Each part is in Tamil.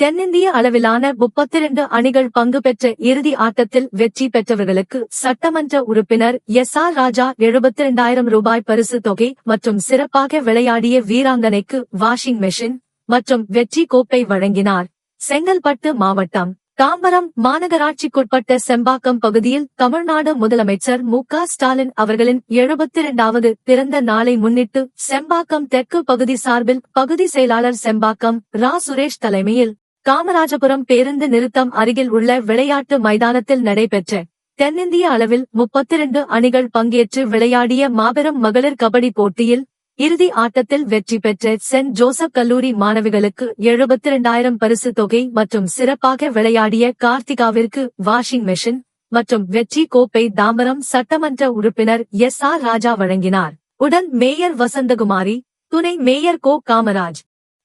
தென்னிந்திய அளவிலான முப்பத்திரண்டு அணிகள் பங்கு பெற்ற இறுதி ஆட்டத்தில் வெற்றி பெற்றவர்களுக்கு சட்டமன்ற உறுப்பினர் எஸ் ஆர் ராஜா எழுபத்தி இரண்டாயிரம் ரூபாய் பரிசு தொகை மற்றும் சிறப்பாக விளையாடிய வீராங்கனைக்கு வாஷிங் மெஷின் மற்றும் வெற்றி கோப்பை வழங்கினார். செங்கல்பட்டு மாவட்டம் தாம்பரம் மாநகராட்சிக்குட்பட்ட செம்பாக்கம் பகுதியில் தமிழ்நாடு முதலமைச்சர் மு க ஸ்டாலின் அவர்களின் எழுபத்தி இரண்டாவது பிறந்த நாளை முன்னிட்டு செம்பாக்கம் தெற்கு பகுதி சார்பில் பகுதி செயலாளர் செம்பாக்கம் ரா. சுரேஷ் தலைமையில் காமராஜபுரம் பேருந்து நிறுத்தம் அருகில் உள்ள விளையாட்டு மைதானத்தில் நடைபெற்ற தென்னிந்திய அளவில் முப்பத்திரண்டு அணிகள் பங்கேற்று விளையாடிய மாபெரும் மகளிர் கபடி போட்டியில் இறுதி ஆட்டத்தில் வெற்றி பெற்ற சென்ட் ஜோசப் கல்லூரி மாணவிகளுக்கு எழுபத்தி இரண்டாயிரம் பரிசு தொகை மற்றும் சிறப்பாக விளையாடிய கார்த்திகாவிற்கு வாஷிங் மெஷின் மற்றும் வெற்றி கோப்பை தாம்பரம் சட்டமன்ற உறுப்பினர் எஸ் ஆர் ராஜா வழங்கினார். உடன் மேயர் வசந்தகுமாரி துணை மேயர் கோ காமராஜ்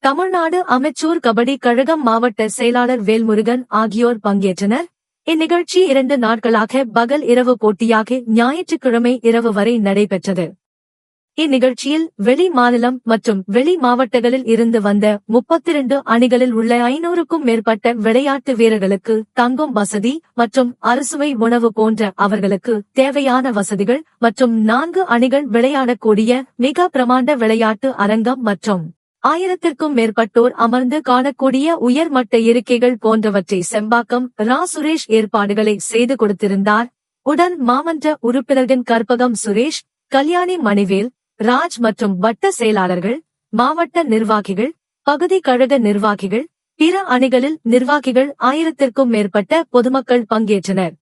தமிழ்நாடு அமைச்சூர் கபடி கழகம் மாவட்ட செயலாளர் வேல்முருகன் ஆகியோர் பங்கேற்றனர். இந்நிகழ்ச்சி இரண்டு நாட்களாக பகல் இரவு போட்டியாக ஞாயிற்றுக்கிழமை இரவு வரை நடைபெற்றது. இந்நிகழ்ச்சியில் வெளி மாநிலம் மற்றும் வெளி மாவட்டங்களில் இருந்து வந்த முப்பத்திரண்டு அணிகளில் உள்ள ஐநூறுக்கும் மேற்பட்ட விளையாட்டு வீரர்களுக்கு தங்கும் வசதி மற்றும் அறுசுவை உணவு போன்ற அவர்களுக்கு தேவையான வசதிகள் மற்றும் நான்கு அணிகள் விளையாடக்கூடிய மிக பிரமாண்ட விளையாட்டு அரங்கம் மற்றும் ஆயிரத்திற்கும் மேற்பட்டோர் அமர்ந்து காணக்கூடிய உயர்மட்ட இருக்கைகள் போன்றவற்றை செம்பாக்கம் ரா. சுரேஷ் ஏற்பாடுகளை செய்து கொடுத்திருந்தார். உடன் மாமன்ற உறுப்பினர்களின் கற்பகம் சுரேஷ் கல்யாணி மணிவேல் ராஜ் மற்றும் வட்ட செயலாளர்கள் மாவட்ட நிர்வாகிகள் பகுதி கழக நிர்வாகிகள் பிற அணிகளில் நிர்வாகிகள் ஆயிரத்திற்கும் மேற்பட்ட பொதுமக்கள் பங்கேற்றனர்.